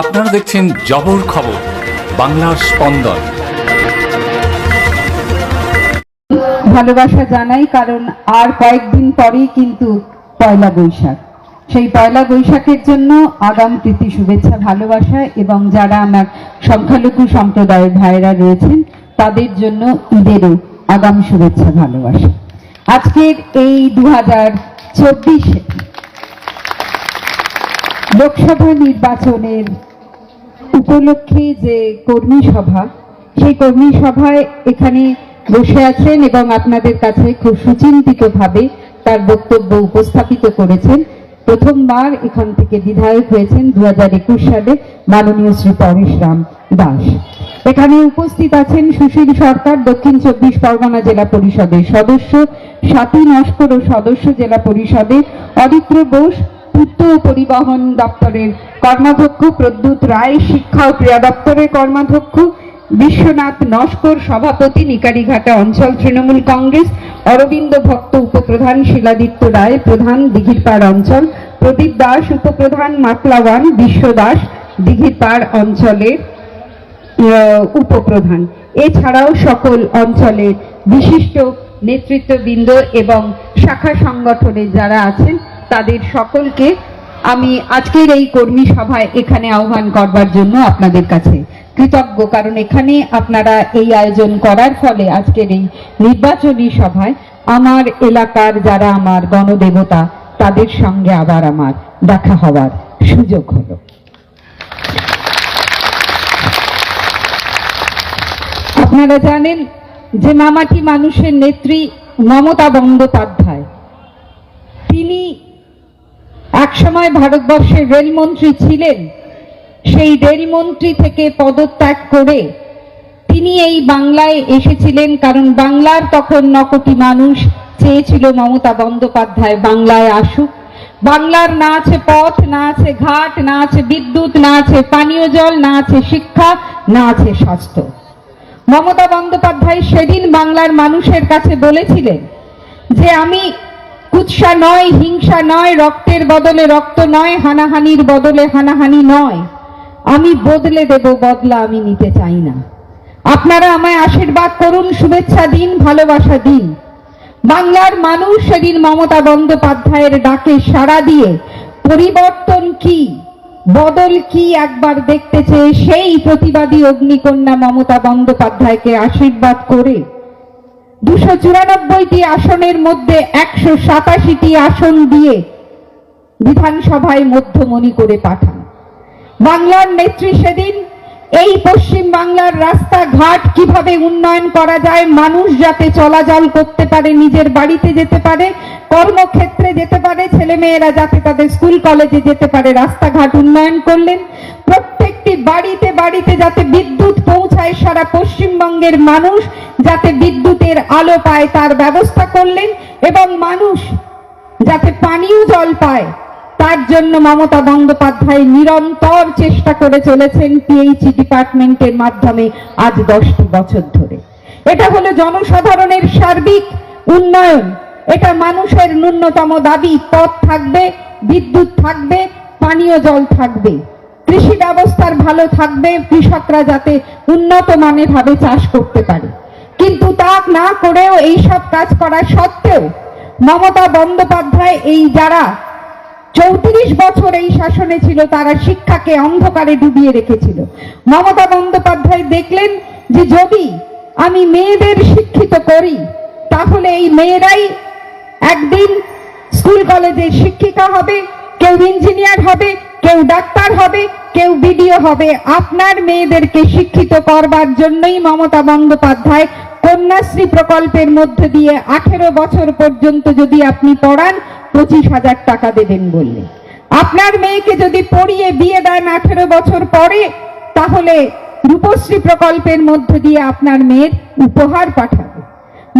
আপনারা দেখছেন জবর খবর, বাংলার স্পন্দন। ভালোবাসা জানাই, কারণ আর কয়েকদিন পরেই কিন্তু পয়লা বৈশাখ। সেই পয়লা বৈশাখের জন্য আগাম প্রীতি, শুভেচ্ছা, ভালোবাসা এবং যারা আমার সংখ্যালঘু সম্প্রদায়ের ভাইরা রয়েছেন, তাদের জন্য ঈদেরও আগাম শুভেচ্ছা, ভালোবাসা। আজকের এই দু হাজার চব্বিশে লোকসভা নির্বাচনের উপলক্ষে যে কর্মী সভা, সেই কর্মী সভায় এখানে বসে আছেন এবং আপনাদের কাছে খুব সুচিন্তিতভাবে তার বক্তব্য উপস্থাপিত করেছেন। প্রথমবার এখান থেকে বিধায়ক হয়েছেন দু হাজার একুশ সালে মাননীয় শ্রী পরেশ রাম দাস। এখানে উপস্থিত আছেন সুশীল সরকার, দক্ষিণ চব্বিশ পরগনা জেলা পরিষদের সদস্য সাথী নস্কর ও সদস্য জেলা পরিষদে অদিত্র বোস পূর্ত পরিবহন দপ্তরের কর্মাধ্যক্ষ প্রদ্যুৎ রায়, শিক্ষা ও ক্রীড়া দপ্তরের কর্মাধ্যক্ষ, বিশ্বনাথ নস্কর, সভাপতি, নিকারিঘাটা অঞ্চল তৃণমূল কংগ্রেস, অরবিন্দ ভক্ত উপপ্রধান, শিলাদিত্য রায় প্রধান, দিঘিরপাড় অঞ্চল, প্রদীপ দাস উপপ্রধান, মাতলাওয়ান, বিশ্ব দাস, দিঘিরপাড় অঞ্চলের উপপ্রধান। এছাড়াও সকল অঞ্চলের বিশিষ্ট নেতৃত্ববৃন্দ এবং শাখা সংগঠনে যারা আছেন তাদের সকলকে আমি আজকের এই কর্মী সভায় এখানে আহ্বান করবার জন্য আপনাদের কাছে কৃতজ্ঞ। কারণ এখানে আপনারা এই আয়োজন করার ফলে আজকের এই নির্বাচনী সভায় আমার এলাকার যারা আমার গণদেবতা, তাদের সঙ্গে আবার আমার দেখা হওয়ার সুযোগ হলো। আপনারা জানেন যে মামাটি মানুষের নেত্রী মমতা বন্দ্যোপাধ্যায় একসময় ভারতবর্ষের রেলমন্ত্রী ছিলেন। সেই রেলমন্ত্রী থেকে পদত্যাগ করে তিনি এই বাংলায় এসেছিলেন কারণ বাংলার তখন ন কোটি মানুষ চেয়েছিল মমতা বন্দ্যোপাধ্যায় বাংলায় আসুক। বাংলার না আছে পথ, না আছে ঘাট, না আছে বিদ্যুৎ, না আছে পানীয় জল, না আছে শিক্ষা, না আছে স্বাস্থ্য। মমতা বন্দ্যোপাধ্যায় সেদিন বাংলার মানুষের কাছে বলেছিলেন যে, আমি কুৎসা নয়, হিংসা নয়, রক্তের বদলে রক্ত নয়, হানাহানির বদলে হানাহানি নয়। আমি বদলে দেব, বদলা আমি নিতে চাই না। আপনারা আমায় আশীর্বাদ করুন, শুভেচ্ছা দিন, ভালোবাসা দিন। বাংলার মানুষ সেদিন মমতা বন্দ্যোপাধ্যায়ের ডাকে সাড়া দিয়ে, পরিবর্তন কি, বদল কি একবার দেখতে চেয়ে সেই প্রতিবাদী অগ্নিকন্যা মমতা বন্দ্যোপাধ্যায়কে আশীর্বাদ করে দুশো চুরানব্বইটি আসনের মধ্যে একশো সাতাশিটি আসন দিয়ে বিধানসভায় মধ্যমণি করে পাঠান। বাংলার নেত্রী সেদিন এই পশ্চিম বাংলার রাস্তাঘাট কীভাবে উন্নয়ন করা যায়, মানুষ যাতে চলাচল করতে পারে, নিজের বাড়িতে যেতে পারে, কর্মক্ষেত্রে যেতে পারে, ছেলেমেয়েরা যাতে তাদের স্কুল, কলেজে যেতে পারে, রাস্তাঘাট উন্নয়ন করলেন। প্রত্যেকটি বাড়িতে বাড়িতে যাতে বিদ্যুৎ পৌঁছায়, সারা পশ্চিমবঙ্গের মানুষ যাতে বিদ্যুতের আলো পায়, তার ব্যবস্থা করলেন এবং মানুষ যাতে পানীয় জল পায়। তার জন্য মমতা বন্দ্যোপাধ্যায় নিরন্তর চেষ্টা করে চলেছেন পিএইচই ডিপার্টমেন্টের মাধ্যমে আজ দশটি বছর ধরে। এটা হলো জনসাধারণের সার্বিক উন্নয়ন। এটা মানুষের ন্যূনতম দাবি, পথ থাকবে, বিদ্যুৎ থাকবে, পানীয় জল থাকবে। কৃষি ব্যবস্থার ভালো থাকবে, কৃষকরা যাতে উন্নত মানে ভাবে চাষ করতে পারে। কিন্তু তা না করেও এই সব কাজ করা সত্ত্বেও মমতা বন্দ্যোপাধ্যায় এই যারা চৌত্রিশ বছর এই শাসনে ছিল, তারা শিক্ষাকে অন্ধকারে ডুবিয়ে রেখেছিল। মমতা বন্দ্যোপাধ্যায় দেখলেন যে যদি আমি মেয়েদের শিক্ষিত করি, তাহলে এই মেয়েরাই একদিন স্কুল কলেজে শিক্ষিকা হবে, কেউ ইঞ্জিনিয়ার হবে, কেউ ডাক্তার হবে, কেউ বিডিও হবে। আপনার মেয়েদেরকে শিক্ষিত করবার জন্যই মমতা বন্দ্যোপাধ্যায় কন্যাশ্রী প্রকল্পের মধ্যে দিয়ে আঠেরো বছর পর্যন্ত যদি আপনি পড়ান পঁচিশ হাজার টাকা দেবেন বললে। আপনার মেয়েকে যদি পড়িয়ে বিয়ে দেন আঠেরো বছর পরে, তাহলে রূপশ্রী প্রকল্পের মধ্য দিয়ে আপনার মেয়ের উপহার পাঠাবে।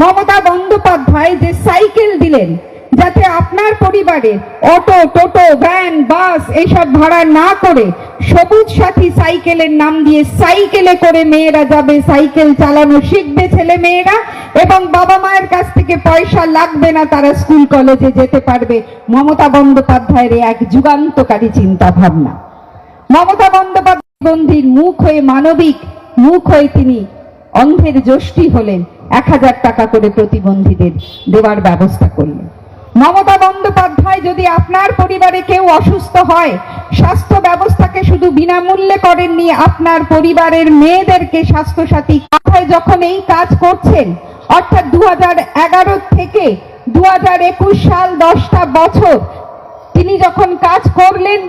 মমতা বন্দ্যোপাধ্যায় যে সাইকেল দিলেন যাতে আপনার পরিবারে অটো, টোটো, ভ্যান, বাস এইসব ভাড়া না করে সবুজ সাথী সাইকেলের নাম দিয়ে সাইকেলে করে মেয়েরা যাবে, সাইকেল চালানো শিখবে ছেলে মেয়েরা এবং বাবা মায়ের কাছ থেকে পয়সা লাগবে না, তারা স্কুল, কলেজে যেতে পারবে। মমতা বন্দ্যোপাধ্যায়ের এক যুগান্তকারী চিন্তা ভাবনা মমতা বন্দ্যোপাধ্যায় বন্ধির মুখ হয়ে মানবিক মুখ হয়ে তিনি অন্ধের যষ্টি হলেন। এক হাজার টাকা করে প্রতিবন্ধীদের দেওয়ার ব্যবস্থা করলেন। মমতা বন্দ্যোপাধ্যায় যদি আপনার পরিবারে কেউ অসুস্থ হয়, স্বাস্থ্য ব্যবস্থাকে শুধু বিনামূল্যে করেননি, আপনার পরিবারের মেয়েদেরকে স্বাস্থ্যসাথী কথায় যখন এই কাজ করছেন, অর্থাৎ দু হাজার এগারো থেকে দু হাজার একুশ সাল দশটা বছর, তিনি যখন কাজ করলেন,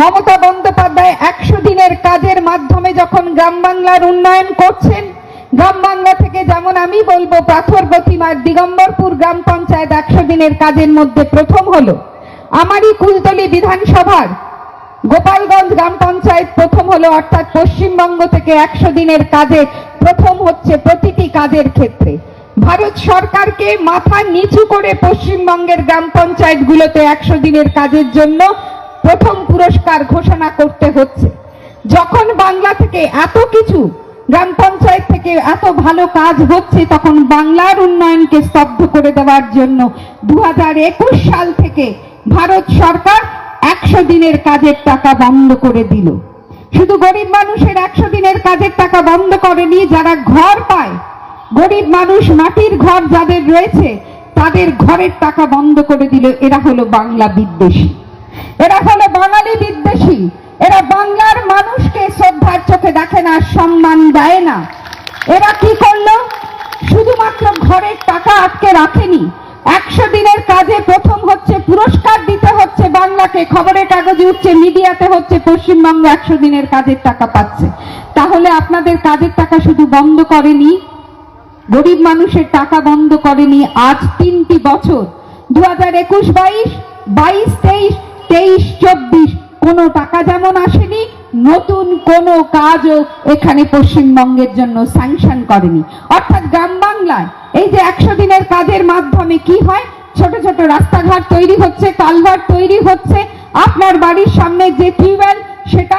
মমতা বন্দ্যোপাধ্যায় একশো দিনের কাজের মাধ্যমে যখন গ্রাম বাংলার উন্নয়ন করছেন গ্রাম বাংলা থেকে যেমন আমি বলব, পাথর প্রতিমার দিগম্বরপুর গ্রাম পঞ্চায়েত একশো দিনের কাজের মধ্যে প্রথম হলো। আমারই কুলতলি বিধানসভার গোপালগঞ্জ গ্রাম পঞ্চায়েত প্রথম হলো, অর্থাৎ পশ্চিমবঙ্গ থেকে একশো দিনের কাজে প্রথম হচ্ছে প্রতিটি কাজের ক্ষেত্রে। ভারত সরকারকে মাথা নিচু করে পশ্চিমবঙ্গের গ্রাম পঞ্চায়েতগুলোতে একশো দিনের কাজের জন্য প্রথম পুরস্কার ঘোষণা করতে হচ্ছে। যখন বাংলা থেকে এত কিছু গ্রাম পঞ্চায়েত থেকে এত ভালো কাজ হচ্ছে, তখন বাংলার উন্নয়নকে স্তব্ধ করে দেওয়ার জন্য দু হাজার একুশ সাল থেকে ভারত সরকার একশো দিনের কাজের টাকা বন্ধ করে দিল। শুধু গরিব মানুষের একশো দিনের কাজের টাকা বন্ধ করেনি, যারা ঘর পায়, গরিব মানুষ মাটির ঘর যাদের রয়েছে, তাদের ঘরের টাকা বন্ধ করে দিল। এরা হলো বাংলা বিদ্বেষী। এরা হলো বাঙালি বিদ্বেষী। এরা বাংলার মানুষকে শ্রদ্ধার চোখে দেখে না, সম্মান দেয় না। এরা কি করল? শুধুমাত্র ঘরের টাকা আটকে রাখেনি। একশো দিনের কাজে প্রথম হচ্ছে পুরস্কার দিতে হচ্ছে বাংলাকে, খবরের কাগজে উঠছে, মিডিয়াতে হচ্ছে, পশ্চিমবঙ্গ একশো দিনের কাজের টাকা পাচ্ছে। তাহলে আপনাদের কাজের টাকা শুধু বন্ধ করেনি? গরিব মানুষের টাকা বন্ধ করেনি আজ তিনটি বছর। দু হাজার একুশ, বাইশ বাইশ, তেইশ তেইশ, চব্বিশ কোনো টাকা যেমন আসেনি, নতুন কোনো কাজও এখানে পশ্চিমবঙ্গের জন্য স্যাংশন করেনি। অর্থাৎ গ্রাম বাংলায় এই যে একশো দিনের কাজের মাধ্যমে কি হয়? ছোট ছোট রাস্তাঘাট তৈরি হচ্ছে, কালভার্ট তৈরি হচ্ছে, আপনার বাড়ির সামনে যে টিউবওয়েল, সেটা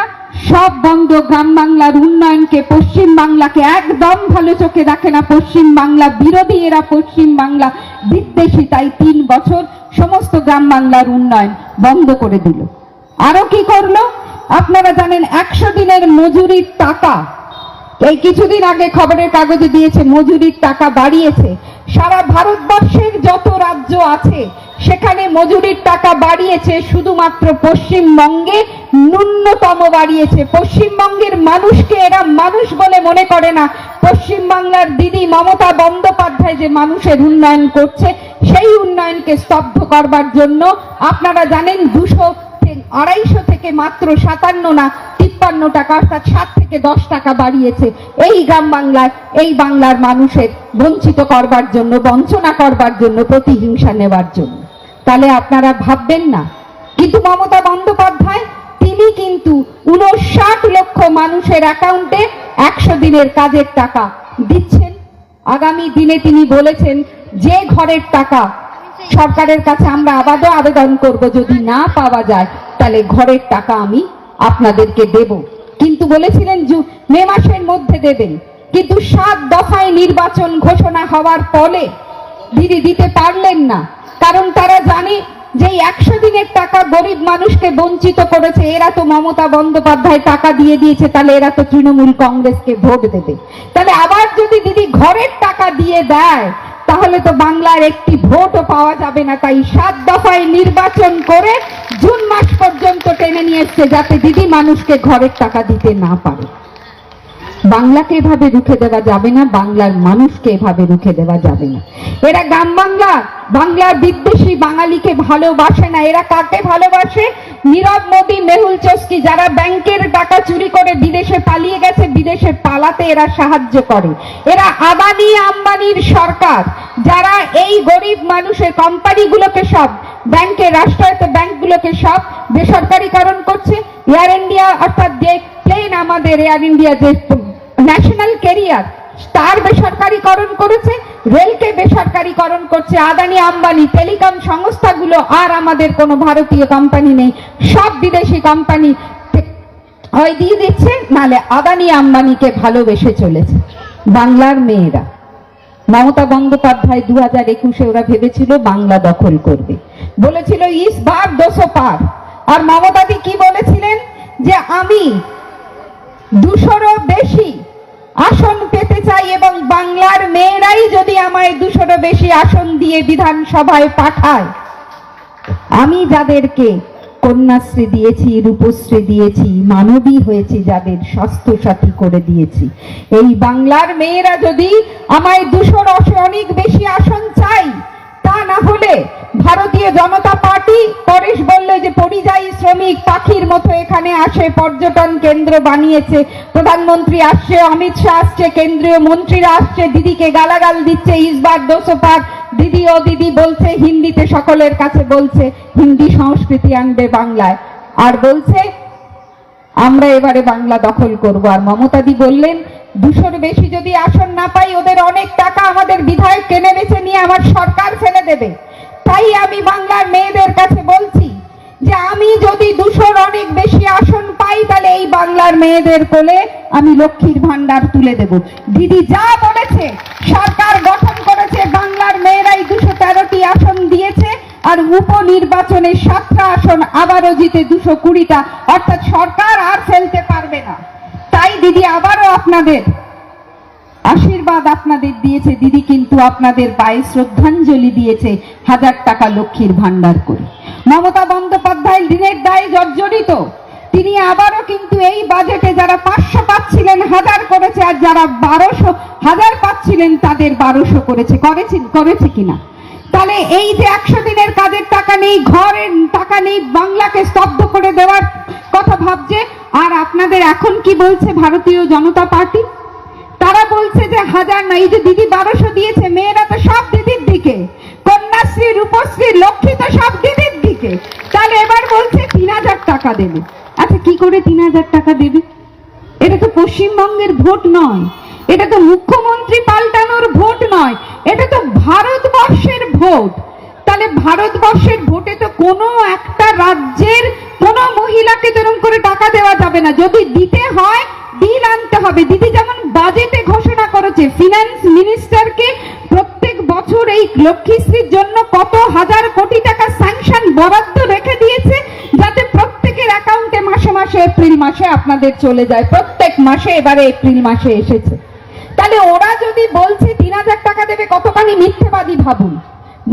সব বন্ধ। গ্রাম বাংলার উন্নয়নকে পশ্চিম বাংলাকে একদম ভালো চোখে দেখে না পশ্চিম বাংলা বিরোধী, এরা পশ্চিম বাংলা বিদ্বেষী। তাই তিন বছর সমস্ত গ্রাম বাংলার উন্নয়ন বন্ধ করে দিল। আরও কি করল? আপনারা জানেন, একশো দিনের মজুরির টাকা। এই কিছুদিন আগে খবরের কাগজে দিয়েছে, মজুরির টাকা বাড়িয়েছে। সারা ভারতবর্ষের যত রাজ্য আছে, সেখানে মজুরির টাকা বাড়িয়েছে, শুধুমাত্র পশ্চিমবঙ্গে ন্যূনতম বাড়িয়েছে। পশ্চিমবঙ্গের মানুষকে এরা মানুষ বলে মনে করে না। পশ্চিমবাংলার দিদি মমতা বন্দ্যোপাধ্যায় যে মানুষের উন্নয়ন করছে, সেই উন্নয়নকে স্তব্ধ করবার জন্য আপনারা জানেন দুশো আড়াইশো থেকে মাত্র সাতান্ন না, তিপ্পান্ন টাকা, অর্থাৎ সাত থেকে দশ টাকা বাড়িয়েছে। এই গ্রাম বাংলায় এই বাংলার মানুষের বঞ্চিত করবার জন্য, বঞ্চনা করবার জন্য, প্রতিহিংসা নেবার জন্য। তাহলে আপনারা ভাববেন না। কিন্তু মমতা বন্দ্যোপাধ্যায়, তিনি কিন্তু উনষাট লক্ষ মানুষের অ্যাকাউন্টে একশো দিনের কাজের টাকা দিচ্ছেন। আগামী দিনে তিনি বলেছেন, যে ঘরের টাকা সরকারের কাছে আমরা আবারও আবেদন করব, যদি না পাওয়া যায়, তাহলে ঘরের টাকা আমি আপনাদেরকে দেব। কিন্তু বলেছিলেন মে মাসের মধ্যে দেবেন। কিন্তু সাত দফায় নির্বাচন ঘোষণা হওয়ার পরে দিদি দিতে পারলেন না। কারণ তারা জানে যে একশো দিনের টাকা গরিব মানুষকে বঞ্চিত করেছে, এরা তো মমতা বন্দ্যোপাধ্যায় টাকা দিয়ে দিয়েছে, তাহলে এরা তো তৃণমূল কংগ্রেসকে ভোট দেবে। তাহলে আবার যদি দিদি ঘরের টাকা দিয়ে দেয় তাহলে তো বাংলার একটি ভোটও পাওয়া যাবে না। তাই সাত দফায় নির্বাচন করে জুন মাস পর্যন্ত টেনে নিয়ে এসছে যাতে দিদি মানুষকে ঘরের টাকা দিতে না পারে। বাংলাকে এভাবে রুখে দেওয়া যাবে না, বাংলার মানুষকে এভাবে রুখে দেওয়া যাবে না। এরা গ্রাম বাংলা, বাংলার বিদ্বেষী বাঙালিকে ভালোবাসে না, এরা কাকে ভালোবাসে? নীরব মোদী, মেহুল চস্কি যারা ব্যাংকের টাকা চুরি করে বিদেশে পালিয়ে গেছে, বিদেশে পালাতে এরা সাহায্য করে। এরা আদানি আম্বানির সরকার, যারা এই গরিব মানুষের কোম্পানিগুলোকে সব ব্যাংকের রাষ্ট্রায়ত্ত ব্যাংকগুলোকে সব বেসরকারীকরণ করছে। এয়ার ইন্ডিয়া অর্থাৎ যে প্লেন আমাদের এয়ার ইন্ডিয়া যে ন্যাশনাল ক্যারিয়ার তার বেসরকারীকরণ করেছে, রেলকে বেসরকারীকরণ করছে, আদানি, আম্বানি টেলিকম সংস্থাগুলো আর আমাদের কোনো ভারতীয় কোম্পানি নেই। সব বিদেশি কোম্পানি হয় দিয়ে দিচ্ছে, নালে আদানি, আম্বানিকে ভালোবেসে চলেছে। বাংলার মেয়েরা। মমতা বন্দ্যোপাধ্যায় দু হাজার একুশে ওরা ভেবেছিল বাংলা দখল করবে। বলেছিল, ইস বার দোষো পার। আর মমতাদি কি বলেছিলেন? যে, আমি দুশোরও বেশি আসন পেতে চাই এবং বাংলার মেয়েরাই যদি আমায় দুশোরও বেশি আসন দিয়ে বিধানসভায় পাঠায়। আমি যাদেরকে কন্যাশ্রী দিয়েছি, রূপশ্রী দিয়েছি, মানবী হয়েছি, যাদের স্বাস্থ্য সাথী করে দিয়েছি। এই বাংলার মেয়েরা যদি আমায় দুশোর অনেক বেশি আসন চাই তা না হলে ভারতীয় জনতা পার্টি, পরেশ বলল যে পরিযায়ী শ্রমিক পাখির মতো এখানে আসে, পর্যটন কেন্দ্র বানিয়েছে। প্রধানমন্ত্রী আসছে, অমিত শাহ আসছে, কেন্দ্রীয় মন্ত্রীরা আসছে, দিদিকে গালাগাল দিচ্ছে ইসবার দোষপার দিদি ও দিদি বলছে, হিন্দিতে সকলের কাছে বলছে, হিন্দি সংস্কৃতি আনবে বাংলায়। আর বলছে, আমরা এবারে বাংলা দখল করব। আর মমতাদি বললেন, দুশোর বেশি যদি আসন না পাই, ওদের অনেক টাকা আমাদের বিধায়ক কেনে বেছে নিয়ে আমার সরকার ফেলে দেবে। তাই আমি বাংলার মেয়েদের কাছে বলছি যে আমি যদি দুশোর অনেক বেশি আসন পাই, তাহলে এই বাংলার মেয়েদের কোলে আমি লক্ষ্মীর ভান্ডার তুলে দেব। দিদি যা বলেছে, সরকার গঠন করেছে, বাংলার মেয়েরাই দুশো তেরোটি আসন দিয়েছে, আর উপনির্বাচনে সাতটা আসন আবারও জিতে দুশো কুড়িটা। অর্থাৎ সরকার আর ফেলতে পারবে না। তাই দিদি, আবারও আপনাদের আশীর্বাদ আপনাদের দিয়েছে, দিদি কিন্তু আপনাদের পায়ে শ্রদ্ধাঞ্জলি দিয়েছে, হাজার টাকা লক্ষ্মীর ভান্ডার করে। মমতা বন্দ্যোপাধ্যায় ঋণের দায়ে জর্জরিত। তিনি আবারও কিন্তু এই বাজেটে যারা পাঁচশো পাচ্ছিলেন, হাজার করেছে, আর যারা বারোশো, হাজার পাচ্ছিলেন, তাদের বারোশো করেছে। করেছে করেছে কিনা? তাহলে এই যে একশো দিনের কাজের টাকা নেই, ঘরের টাকা নেই, বাংলাকে স্তব্ধ করে দেওয়ার কথা ভাবছে, আর আপনাদের এখন কি বলছে ভারতীয় জনতা পার্টি? তারা বলছে যে, হাজার না, এই যে দিদি বারোশো দিয়েছে, মেয়েরা তো সব দিদির দিকে। কন্যাশ্রী, রূপশ্রী, লক্ষ্মী তো সব দিদির দিকে। তাহলে এবার বলছে তিন হাজার টাকা দেবে। আচ্ছা কি করে তিন হাজার টাকা দেবে? এটা তো পশ্চিমবঙ্গের ভোট নয়। এটা তো মুখ্যমন্ত্রী পাল্টানোর ভোট নয়। এটা তো ভারতবর্ষের ভোট। তাহলে ভারতবর্ষের ভোটে তো কোনো একটা রাজ্যের কোনো মহিলাকে তেরম করে টাকা দেওয়া যাবে না। যদি দিতে হয়, বিল আনতে হবে। দিদি যেমন লক্ষ্মীশ্রীর জন্য কত হাজার কোটি টাকা স্যাংশন বরাদ্দ রেখে দিয়েছে যাতে প্রত্যেকের অ্যাকাউন্টে মাসে মাসে, এপ্রিল মাসে আপনাদের চলে যায়। প্রত্যেক মাসে এবারে এপ্রিল মাসে এসেছে। তাহলে ওরা যদি বলছে তিন হাজার টাকা দেবে, কতখানি মিথ্যেবাদী ভাবুন?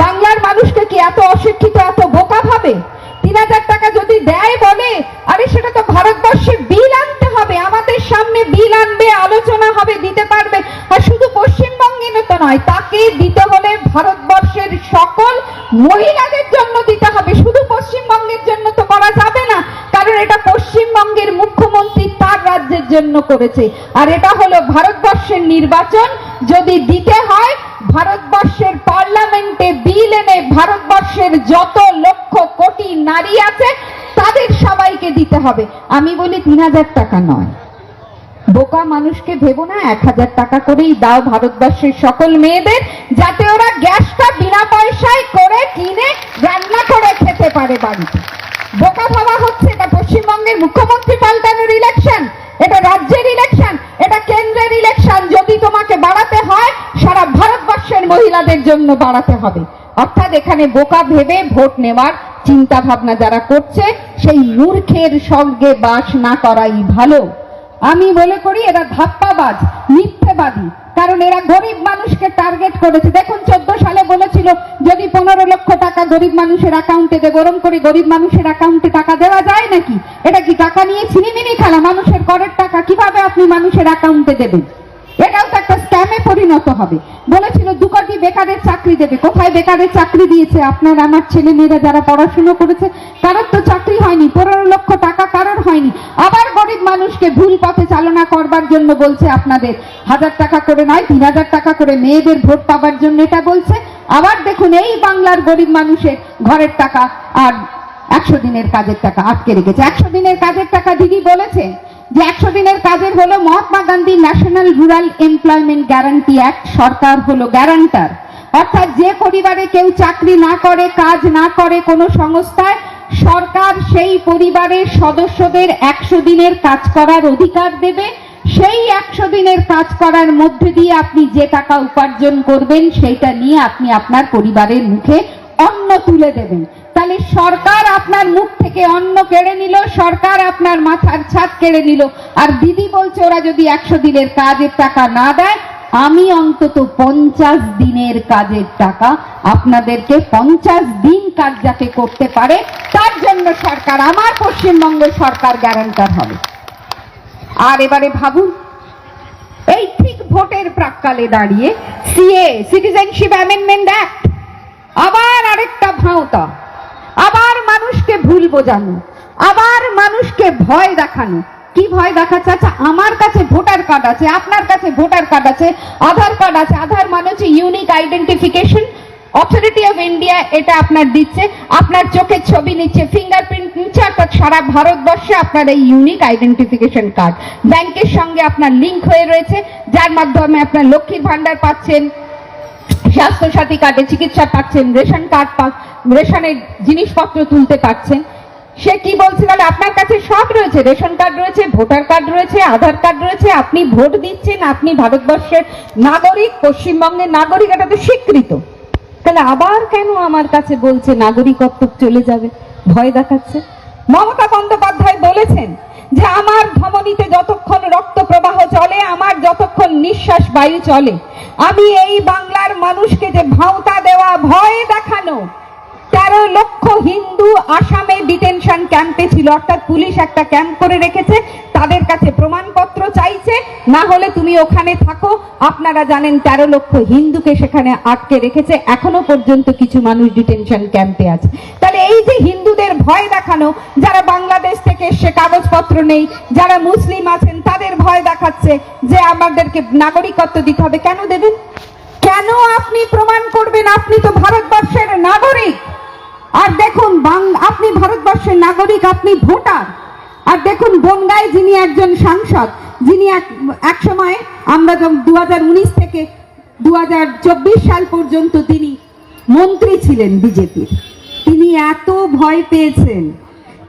বাংলার মানুষকে কি এত অশিক্ষিত, এত বোকা ভাবে? তিন হাজার টাকা যদি দেয় বলে, আরে সেটা তো ভারতবর্ষে বিল আনতে হবে, আমাদের সামনে বিল আনবে, আলোচনা হবে, দিতে পারবে। আর শুধু পশ্চিমবঙ্গে তো নয়, তাকে দিতে হলে ভারতবর্ষের সকল মহিলাদের জন্য দিতে হবে। শুধু পশ্চিমবঙ্গের জন্য তো করা যাবে না, কারণ এটা পশ্চিমবঙ্গের মুখ্যমন্ত্রী তার রাজ্যের জন্য করেছে। আর এটা হলো ভারতবর্ষের নির্বাচন, যদি দিতে হয়, ভারতবর্ষের পার্লামেন্টে বিল এনে ভারতবর্ষের যত লক্ষ কোটি নারী আছে, তাদের সবাইকে দিতে হবে। আমি বলি তিন হাজার টাকা নয়। বোকা মানুষকে ভেবো না, এক হাজার টাকা করেই দাও ভারতবর্ষের সকল মেয়েদের, যাতে ওরা গ্যাসটা বিনা পয়সায় করে কিনে রান্না করে খেতে পারে বাড়িতে। বোকা ভাবা হচ্ছে, এটা পশ্চিমবঙ্গের মুখ্যমন্ত্রী পাল্টানোর ইলেকশন এটা রাজ্যের ইলেকশন এটা কেন্দ্রের ইলেকশন যদি তোমাকে বাড়াতে হয়, সারা ভারতবর্ষের মহিলাদের জন্য বাড়াতে হবে। অর্থাৎ এখানে বোকা ভেবে ভোট নেওয়ার চিন্তা ভাবনা যারা করছে, সেই মূর্খের সঙ্গে বাস না করাই ভালো। আমি বলে করি এরা ধাপ্পাবাজ, মিথ্যেবাদী, কারণ এরা গরিব মানুষকে টার্গেট করেছে। দেখুন, চোদ্দ সালে বলেছিল, যদি পনেরো লক্ষ টাকা গরিব মানুষের অ্যাকাউন্টে দেবো ওরম করে গরিব মানুষের অ্যাকাউন্টে টাকা দেওয়া যায় নাকি? এটা কি টাকা নিয়ে ছিনিমিনি খেলা? মানুষের করের টাকা কীভাবে আপনি মানুষের অ্যাকাউন্টে দেবেন? এটাও তো একটা স্ক্যামে পরিণত হবে। বলেছিল দু কোটি বেকারের চাকরি দেবে। কোথায় বেকারের চাকরি দিয়েছে? আপনার, আমার ছেলে মেয়েরা যারা পড়াশুনো করেছে কারোর তো চাকরি হয়নি। পনেরো লক্ষ টাকা কারোর হয়নি। আবার গরিব মানুষকে ভুল পথে চালনা করবার জন্য বলছে আপনাদের, হাজার টাকা করে নয়, তিন হাজার টাকা করে মেয়েদের ভোট পাবার জন্য এটা বলছে। আবার দেখুন, এই বাংলার গরিব মানুষের ঘরের টাকা আর একশো দিনের কাজের টাকা আটকে রেখেছে। একশো দিনের কাজের টাকা দিদি বলেছে যে একশো দিনের কাজের হলো Mahatma Gandhi national rural employment guarantee act, সরকার হলো গ্যারান্টার। অর্থাৎ যে পরিবারে কেউ চাকরি না করে, কাজ না করে কোনো সংস্থায়, সরকার সেই পরিবারের সদস্যদের একশো দিনের কাজ করার অধিকার দেবে। সেই একশো দিনের কাজ করার মধ্যে দিয়ে আপনি যে টাকা উপার্জন করবেন, সেইটা নিয়ে আপনি আপনার পরিবারের মুখে অন্ন তুলে দেবেন। তাহলে সরকার আপনার মুখ থেকে অন্ন কেড়ে নিল, সরকার আপনার মাথার ছাদ কেড়ে নিল। আর দিদি বলছে, ওরা যদি একশো দিনের কাজের টাকা না দেয়, আমি অন্তত পঞ্চাশ দিনের কাজের টাকা আপনাদেরকে পঞ্চাশ দিন কাজ যাতে করতে পারে, তার জন্য সরকার, আমার পশ্চিমবঙ্গ সরকার গ্যারান্টার হবে। আর এবারে ভাবুন, এই ঠিক ভোটের প্রাককালে দাঁড়িয়ে সিএ সিটিজেনশিপ অ্যামেন্ডমেন্ট অ্যাক্ট আবার আরেকটা ভাঁওতা। আবার মানুষকে ভুল বোঝানো, আবার মানুষকে ভয় দেখানো। কি ভয় দেখাচ্ছে? আচ্ছা আমার কাছে ভোটার কার্ড আছে, আপনার কাছে ভোটার কার্ড আছে, আধার কার্ড আছে, আধার মানে হচ্ছে unique identification authority of India এটা আপনার দিচ্ছে, আপনার চোখের ছবি নিচ্ছে ফিঙ্গারপ্রিন্ট নিচ্ছে, অর্থাৎ সারা ভারতবর্ষে আপনার এই ইউনিক আইডেন্টিফিকেশন কার্ড ব্যাংকের সঙ্গে আপনার লিঙ্ক হয়ে রয়েছে, যার মাধ্যমে আপনার লক্ষ্মীর ভান্ডার পাচ্ছেন। স্বাস্থ্যসাথী কার্ডে চিকিৎসা পাচ্ছেন, রেশন কার্ড রেশনের জিনিসপত্র তুলতে পারছেন সে কি বলছে তাহলে আপনার কাছে সব রয়েছে? রেশন কার্ড রয়েছে, ভোটার কার্ড রয়েছে, আধার কার্ড রয়েছে, আপনি ভোট দিচ্ছেন, আপনি ভারতবর্ষের নাগরিক, পশ্চিমবঙ্গের নাগরিক, এটা তো স্বীকৃত। তাহলে আবার কেন আমার কাছে বলছে নাগরিকত্ব চলে যাবে? ভয় দেখাচ্ছে। মমতা বন্দ্যোপাধ্যায় বলেছেন যে আমার ধমনীতে যতক্ষণ রক্ত প্রবাহ চলে, আমার যতক্ষণ নিঃশ্বাস বায়ু চলে, আমি এই বাংলার মানুষকে যে ভাওতা দেওয়া, ভয় দেখানো, তেরো লক্ষ হিন্দু আসামে ডিটেনশন ক্যাম্পে ছিল, অর্থাৎ পুলিশ একটা ক্যাম্প করে রেখেছে, তাদের কাছে প্রমাণপত্র চাইছে, না হলে তুমি ওখানে থাকো। আপনারা জানেন তেরো লক্ষ হিন্দুকে সেখানে আটকে রেখেছে, এখনও পর্যন্ত কিছু মানুষ ডিটেনশন ক্যাম্পে আছে। তাহলে এই যে হিন্দুদের ভয় দেখানো, যারা বাংলাদেশ থেকে এসে কাগজপত্র নেই, যারা মুসলিম আছেন, তাদের ভয় দেখাচ্ছে যে আমাদেরকে নাগরিকত্ব দিতে হবে। কেন দেবেন কেন আপনি প্রমাণ করবেন? আপনি তো ভারতবর্ষের নাগরিক। আর দেখুন আপনি ভারতবর্ষের নাগরিক, আপনি ভোটার। আর দেখুন, বনগায় যিনি একজন সাংসদ, যিনি এক সময় আমরা দু থেকে দু হাজার চব্বিশ সাল পর্যন্ত তিনি মন্ত্রী ছিলেন বিজেপির। তিনি এত ভয় পেয়েছেন।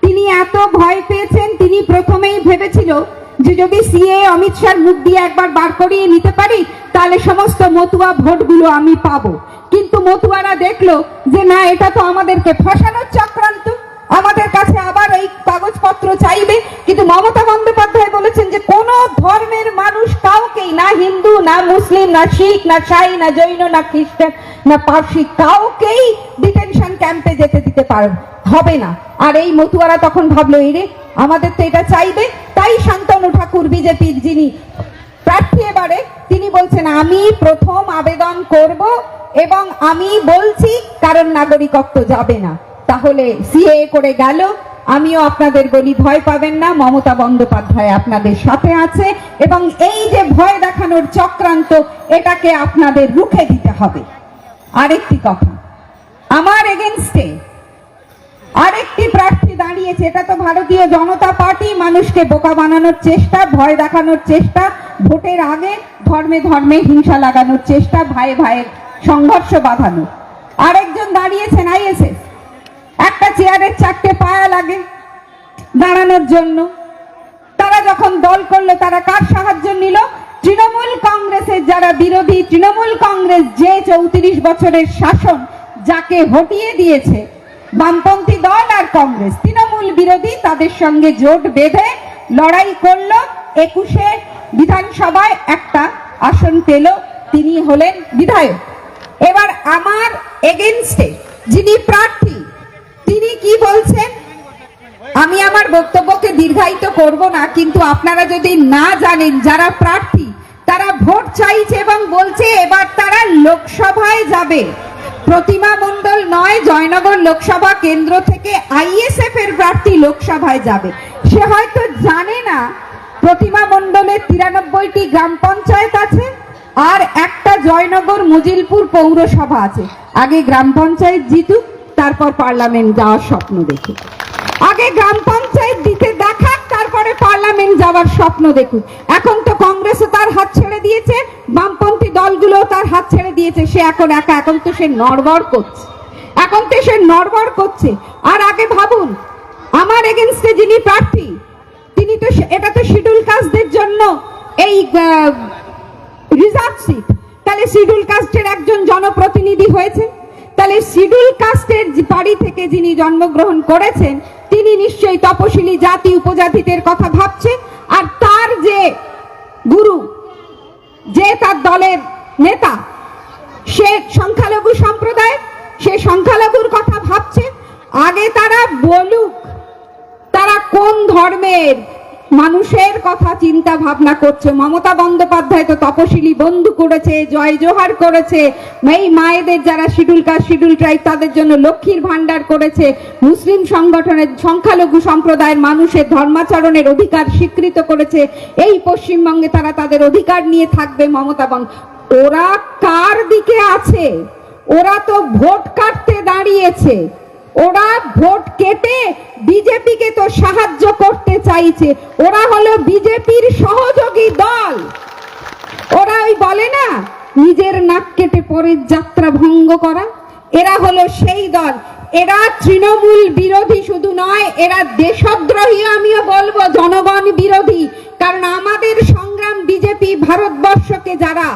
তিনি এত ভয় পেয়েছেন, তিনি প্রথমেই ভেবেছিল যে যদি সিএ অমিত শাহর মুখ দিয়ে একবার বার করিয়ে নিতে পারি, তাহলে সমস্ত মতুয়া ভোটগুলো আমি পাবো। কিন্তু মতুয়ারা দেখল যে না, এটা তো আমাদেরকে ফাঁসানোর চক্রান্ত। আমাদের কাছে আবার এই কাগজপত্র চাইবে। কিন্তু মমতা বন্দ্যোপাধ্যায় বলেছেন যে কোন ধর্মের মানুষ কাউকেই, না হিন্দু, না মুসলিম, না শিখ, না সাই, না জৈন, না খ্রিস্টান, না পার্সি, কাউকেই ডিটেনশন ক্যাম্পে যেতে দিতে পার, হবে না। আর এই মতুয়ারা তখন ভাবলো এই রে আমাদের তো এটা চাইবে। তাই শান্তনু ঠাকুর, বিজেপির যিনি প্রার্থী এবারে, তিনি বলছেন, আমি প্রথম আবেদন করব এবং আমি বলছি কারণ নাগরিকত্ব যাবে না। তাহলে সিএ করে গেল। আমিও আপনাদের বলি, ভয় পাবেন না, মমতা বন্দ্যোপাধ্যায় আপনাদের সাথে আছে এবং এই যে ভয় দেখানোর চক্রান্ত, এটাকে আপনাদের রুখে দিতে হবে। আরেকটি কথা, আমার এগেনস্টে আরেকটি প্রার্থী দাঁড়িয়েছে, এটা তো ভারতীয় জনতা পার্টি, মানুষকে বোকা বানানোর চেষ্টা, ভয় দেখানোর চেষ্টা, ভোটের আগে ধর্মে ধর্মে হিংসা লাগানোর চেষ্টা ভাই ভাইয়ের সংঘর্ষ বাঁধানো। আরেকজন দাঁড়িয়েছেন, আইএসএস। একটা চেয়ারের চারটে পায়া লাগে দাঁড়ানোর জন্য। তারা যখন দল করল, তারা কার সাহায্য নিল? তৃণমূল কংগ্রেসের যারা বিরোধী, তৃণমূল কংগ্রেস যে চৌত্রিশ বছরের শাসন যাকে হটিয়ে দিয়েছে, বামপন্থী দল আর কংগ্রেস, তৃণমূল বিরোধী তাদের সঙ্গে জোট বেঁধে লড়াই করল। একুশে বিধানসভায় একটা আসন পেল, তিনি হলেন বিধায়ক। এবার আমার এগেনস্টে যিনি প্রার্থী তিনি কি বলছেন? আমি আমার বক্তব্যকে দীর্ঘায়িত করব না, কিন্তু আপনারা যদি না জানেন, যারা প্রার্থী, তারা ভোট চাইছে এবং বলছে এবার তারা লোকসভায় যাবে। প্রতিমা মণ্ডল নয়, জয়নগর লোকসভা কেন্দ্র থেকে আইএসএফ এর প্রার্থী লোকসভায় যাবে। সে হয়তো জানে না, প্রতিমা মণ্ডলের তিরানব্বইটি গ্রাম পঞ্চায়েত আছে, আর একটা জয়নগর মুজিলপুর পৌরসভা আছে। আগে গ্রাম পঞ্চায়েত জিতুক তারপর পার্লামেন্ট যাওয়ার স্বপ্ন দেখে। আগে গ্রাম পঞ্চায়েত দিতে দেখাক, তারপরে পার্লামেন্ট যাওয়ার স্বপ্ন দেখুক। এখন তো কংগ্রেসও তার হাত ছেড়ে দিয়েছে, বামপন্থী দলগুলো তার হাত ছেড়ে দিয়েছে, সে এখন একা, এখন তো সে নড়বড় করছে। এখন তো সে নড়বড় করছে। আর আগে ভাবুন, আমার এগেনস্টে যিনি প্রার্থী, তিনি তো এটা তো শিডিউল কাস্টদের জন্য এই রিজার্ভ সিট। তাহলে শিডিউল কাস্টের একজন জনপ্রতিনিধি হয়েছে। তাহলে শিডিউল কাস্টের বাড়ি থেকে যিনি জন্মগ্রহণ করেছেন, তিনি নিশ্চয়ই তপশিলি জাতি, উপজাতিদের কথা ভাবছে আর তার যে গুরু, যে তার দলের নেতা, সে সংখ্যালঘু সম্প্রদায়, সে সংখ্যালঘুর কথা ভাবছে। আগে তারা বলুক, তারা কোন ধর্মের মানুষের কথা চিন্তা ভাবনা করছে। মমতা বন্দ্যোপাধ্যায় তো তপশিলি বন্ধু করেছে, জয় জোহার করেছে। এই মায়েদের যারা শিডিউল কাস্ট, শিডিউল ট্রাইব, তাদের জন্য লক্ষ্মীর ভান্ডার করেছে। মুসলিম সংগঠনের সংখ্যালঘু সম্প্রদায়ের মানুষের ধর্মাচরণের অধিকার স্বীকৃত করেছে। এই পশ্চিমবঙ্গে তারা তাদের অধিকার নিয়ে থাকবে মমতা ওরা কার দিকে আছে? ওরা তো ভোট কাটতে দাঁড়িয়েছে। ওরা ভোট কেটে বিজেপিকে তো সাহায্য করতে চাইছে। ওরা হলো বিজেপির সহযোগী দল। ওরা ওই বলে না, নিজের নাক কেটে পরের যাত্রা ভঙ্গ করা। এরা হলো সেই দল। এরা তৃণমূল বিরোধী শুধু নয়, এরা দেশদ্রোহী আমিও বলব, জনগণ বিরোধী। কারণ আমাদের সংগ্রাম বিজেপি ভারতবর্ষকে যারা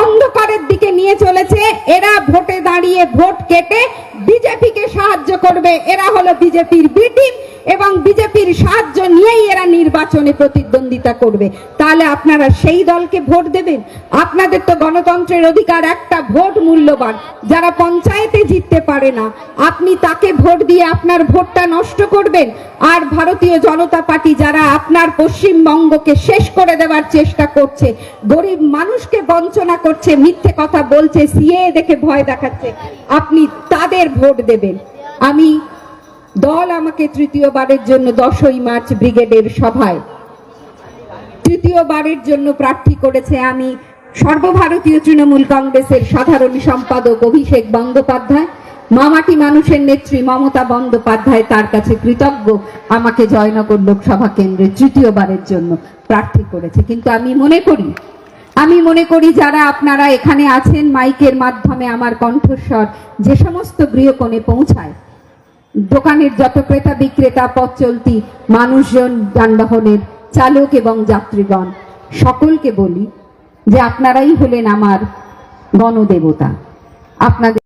অন্ধকারের দিকে নিয়ে চলেছে, এরা ভোটে দাঁড়িয়ে ভোট কেটে বিজেপিকে সাহায্য করবে। এরা হলো বিজেপির বি টিম এবং বিজেপির সাহায্য নিয়েই এরা নির্বাচনে প্রতিদ্বন্দ্বিতা করবে। তাহলে আপনারা সেই দলকে ভোট দেবেন? আপনাদের তো গণতন্ত্রের অধিকার একটা ভোট মূল্যবান। যারা পঞ্চায়েতে জিততে পারে না, আপনি তাকে ভোট দিয়ে আপনার ভোটটা নষ্ট করবেন? আর ভারতীয় জনতা পার্টি যারা আপনার পশ্চিমবঙ্গকে শেষ করে দেওয়ার চেষ্টা করছে, গরিব মানুষকে বঞ্চনা করছে, মিথ্যে কথা বলছে সিএ দেখে ভয় দেখাচ্ছে, আপনি তাদের ভোট দেবেন। আমি দল আমাকে তৃতীয়বারের জন্য দশই মার্চ ব্রিগেডের সভায়। তৃতীয়বারের জন্য প্রার্থী করেছে আমি সর্বভারতীয় তৃণমূল কংগ্রেসের সাধারণ সম্পাদক অভিষেক বন্দ্যোপাধ্যায়। মামাটি মানুষের নেত্রী মমতা বন্দ্যোপাধ্যায় তার কাছে কৃতজ্ঞ। আমাকে জয়নগর লোকসভা কেন্দ্রে তৃতীয়বারের জন্য প্রার্থী করেছে। কিন্তু আমি মনে করি, আমি মনে করি যারা আপনারা এখানে আছেন, মাইকের মাধ্যমে আমার কণ্ঠস্বর যে সমস্ত গৃহকোণে পৌঁছায় দোকানের যত ক্রেতা বিক্রেতা, পথ চলতি মানুষজন, যানবাহনের চালক এবং যাত্রীগণ, সকলকে বলি যে আপনারাই হলেন আমার গণদেবতা আপনাদের